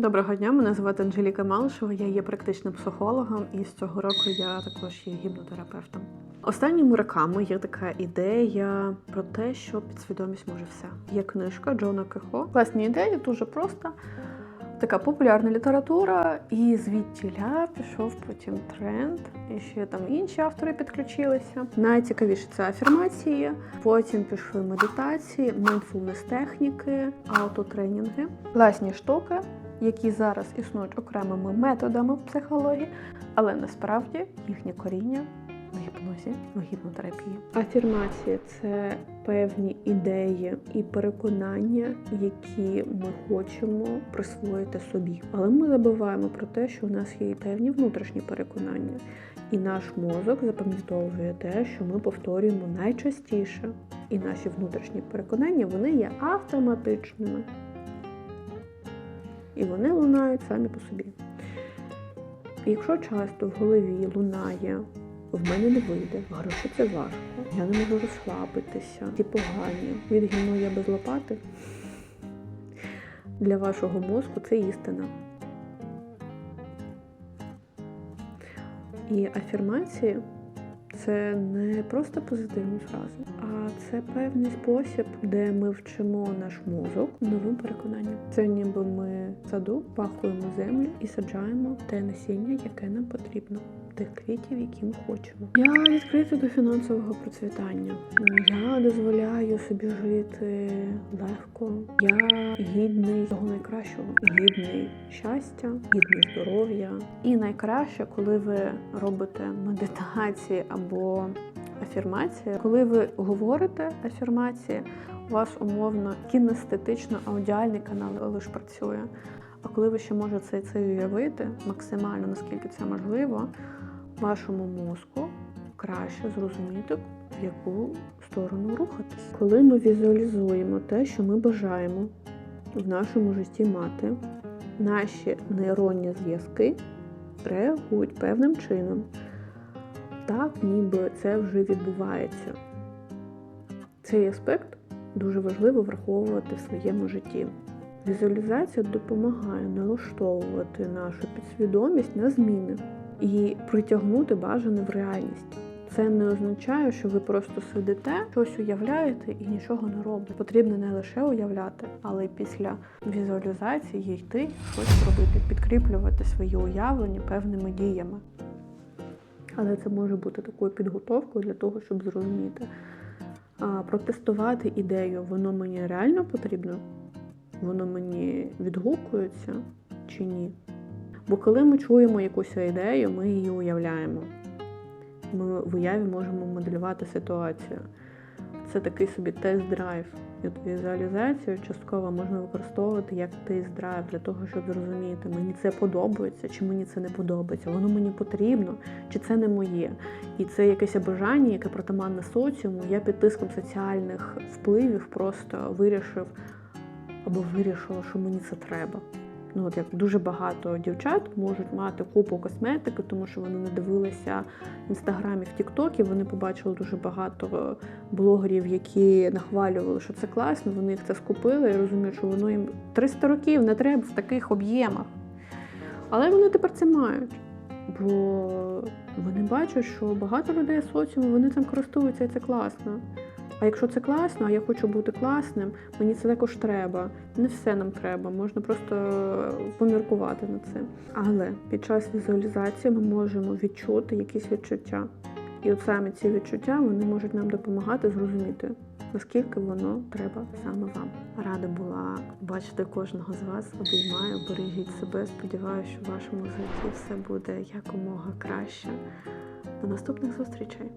Доброго дня, мене звати Анжеліка Малишева, я є практичним психологом, і з цього року я також є гіпнотерапевтом. Останніми роками є така ідея про те, що підсвідомість може все. Є книжка Джона Кехо. Класні ідеї, дуже просто. Така популярна література, і звідтіля пішов потім тренд, і ще там інші автори підключилися. Найцікавіше це афірмації, потім пішли медитації, mindfulness техніки, аутотренінги, класні штуки, які зараз існують окремими методами в психології, але насправді їхнє коріння в гіпнозі, в гіпнотерапії. Афірмація це певні ідеї і переконання, які ми хочемо присвоїти собі. Але ми забуваємо про те, що у нас є і певні внутрішні переконання, і наш мозок запам'ятовує те, що ми повторюємо найчастіше. І наші внутрішні переконання вони є автоматичними. І вони лунають самі по собі. Якщо часто в голові лунає в мене не вийде, гроші це важко, я не можу розслабитися, ті погані, відгину я без лопати. Для вашого мозку це істина. І афірмації це не просто позитивні фрази, а це певний спосіб, де ми вчимо наш мозок новим переконанням. Це ніби ми в саду пахуємо землю і саджаємо те насіння, яке нам потрібно. Тих квітів, які ми хочемо. Я відкрита до фінансового процвітання. Я дозволяю собі жити легко. Я гідний того найкращого, гідний щастя, гідний здоров'я. І найкраще, коли ви робите медитації або афірмації, коли ви говорите афірмації, у вас умовно кінестетично аудіальний канал лише працює. А коли ви ще можете це уявити максимально, наскільки це можливо, вашому мозку краще зрозуміти, в яку сторону рухатись. Коли ми візуалізуємо те, що ми бажаємо в нашому житті мати, наші нейронні зв'язки реагують певним чином, так ніби це вже відбувається. Цей аспект дуже важливо враховувати в своєму житті. Візуалізація допомагає налаштовувати нашу підсвідомість на зміни і притягнути бажане в реальність. Це не означає, що ви просто сидите, щось уявляєте і нічого не робите. Потрібно не лише уявляти, але й після візуалізації йти щось робити, підкріплювати свої уявлення певними діями. Але це може бути такою підготовкою для того, щоб зрозуміти, а, протестувати ідею, воно мені реально потрібно, воно мені відгукується чи ні. Бо коли ми чуємо якусь ідею, ми її уявляємо. Ми в уяві можемо моделювати ситуацію. Це такий собі тест-драйв. І от візуалізацію частково можна використовувати як тест-драйв для того, щоб зрозуміти, мені це подобається, чи мені це не подобається, воно мені потрібно, чи це не моє. І це якесь бажання, яке притаманне соціуму. Я під тиском соціальних впливів просто вирішив або вирішила, що мені це треба. Ну, от як дуже багато дівчат можуть мати купу косметики, тому що вони не дивилися інстаграмі, в Тіктокі. Вони побачили дуже багато блогерів, які нахвалювали, що це класно. Вони їх це скупили і розуміють, що воно їм 300 років не треба в таких об'ємах. Але вони тепер це мають. Бо вони бачать, що багато людей з соціуму вони цим користуються і це класно. А якщо це класно, а я хочу бути класним, мені це також треба. Не все нам треба, можна просто поміркувати над цим. Але під час візуалізації ми можемо відчути якісь відчуття. І от саме ці відчуття вони можуть нам допомагати зрозуміти, наскільки воно треба саме вам. Рада була бачити кожного з вас. Обіймаю, бережіть себе. Сподіваюся, що в вашому житті все буде якомога краще. До наступних зустрічей!